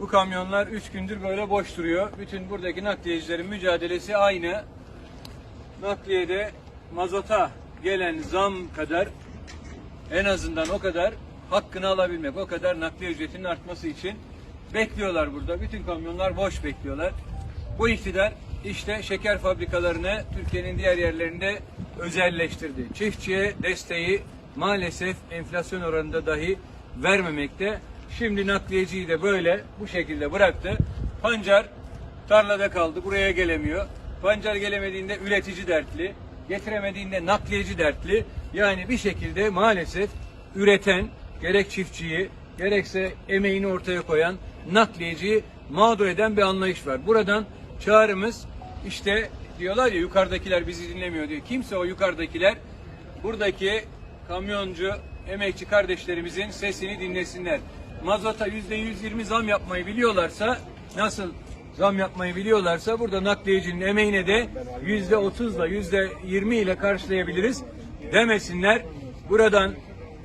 Bu kamyonlar 3 gündür böyle boş duruyor. Bütün buradaki nakliyecilerin mücadelesi aynı. Nakliyede mazota gelen zam kadar en azından o kadar hakkını alabilmek, o kadar nakliye ücretinin artması için bekliyorlar burada. Bütün kamyonlar boş bekliyorlar. Bu iktidar işte şeker fabrikalarını Türkiye'nin diğer yerlerinde özelleştirdi. Çiftçiye desteği maalesef enflasyon oranında dahi vermemekte. Şimdi nakliyeciyi de böyle bu şekilde bıraktı. Pancar tarlada kaldı, buraya gelemiyor. Pancar gelemediğinde üretici dertli, getiremediğinde nakliyeci dertli. Yani bir şekilde maalesef üreten gerek çiftçiyi gerekse emeğini ortaya koyan nakliyeciyi mağdur eden bir anlayış var. Buradan çağrımız işte diyorlar ya yukarıdakiler bizi dinlemiyor diyor. Kimse o yukarıdakiler buradaki kamyoncu, emekçi kardeşlerimizin sesini dinlesinler. Mazota yüzde 120 zam yapmayı biliyorlarsa nasıl zam yapmayı biliyorlarsa burada nakliyecinin emeğine de yüzde 30'la yüzde 20 ile karşılayabiliriz demesinler. Buradan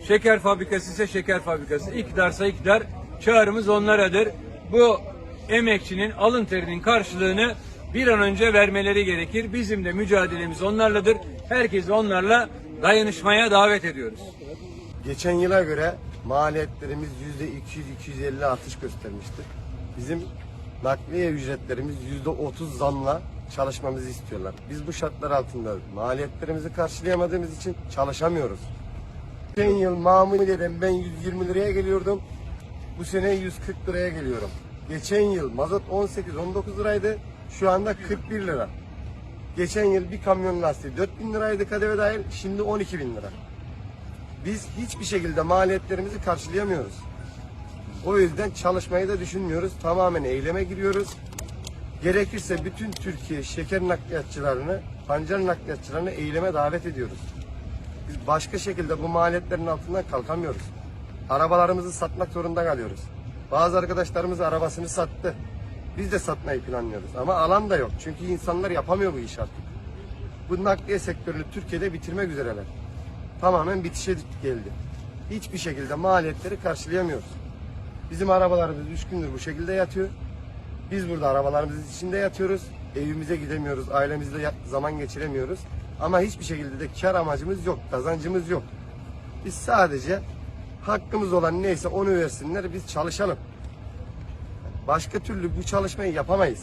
şeker fabrikası ise şeker fabrikası, iktidarsa iktidar çağrımız onlaradır. Bu emekçinin alın terinin karşılığını bir an önce vermeleri gerekir. Bizim de mücadelemiz onlarladır. Herkesi onlarla dayanışmaya davet ediyoruz. Geçen yıla göre maliyetlerimiz yüzde 200-250 artış göstermiştir. Bizim nakliye ücretlerimiz yüzde 30 zamla çalışmamızı istiyorlar. Biz bu şartlar altında maliyetlerimizi karşılayamadığımız için çalışamıyoruz. Geçen yıl mamuleden ben 120 liraya geliyordum. Bu sene 140 liraya geliyorum. Geçen yıl mazot 18-19 liraydı. Şu anda 41 lira. Geçen yıl bir kamyon lastiği 4000 liraydı KDV dahil. Şimdi 12 bin lira. Biz hiçbir şekilde maliyetlerimizi karşılayamıyoruz. O yüzden çalışmayı da düşünmüyoruz. Tamamen eyleme giriyoruz. Gerekirse bütün Türkiye şeker nakliyatçılarını, pancar nakliyatçılarını eyleme davet ediyoruz. Biz başka şekilde bu maliyetlerin altından kalkamıyoruz. Arabalarımızı satmak zorunda kalıyoruz. Bazı arkadaşlarımız arabasını sattı. Biz de satmayı planlıyoruz. Ama alan da yok. Çünkü insanlar yapamıyor bu iş artık. Bu nakliye sektörünü Türkiye'de bitirmek üzereler. Tamamen bitişe geldi. Hiçbir şekilde maliyetleri karşılayamıyoruz. Bizim arabalarımız üç gündür bu şekilde yatıyor. Biz burada arabalarımızın içinde yatıyoruz. Evimize gidemiyoruz, ailemizle zaman geçiremiyoruz. Ama hiçbir şekilde de kar amacımız yok, kazancımız yok. Biz sadece hakkımız olan neyse onu versinler, biz çalışalım. Başka türlü bu çalışmayı yapamayız.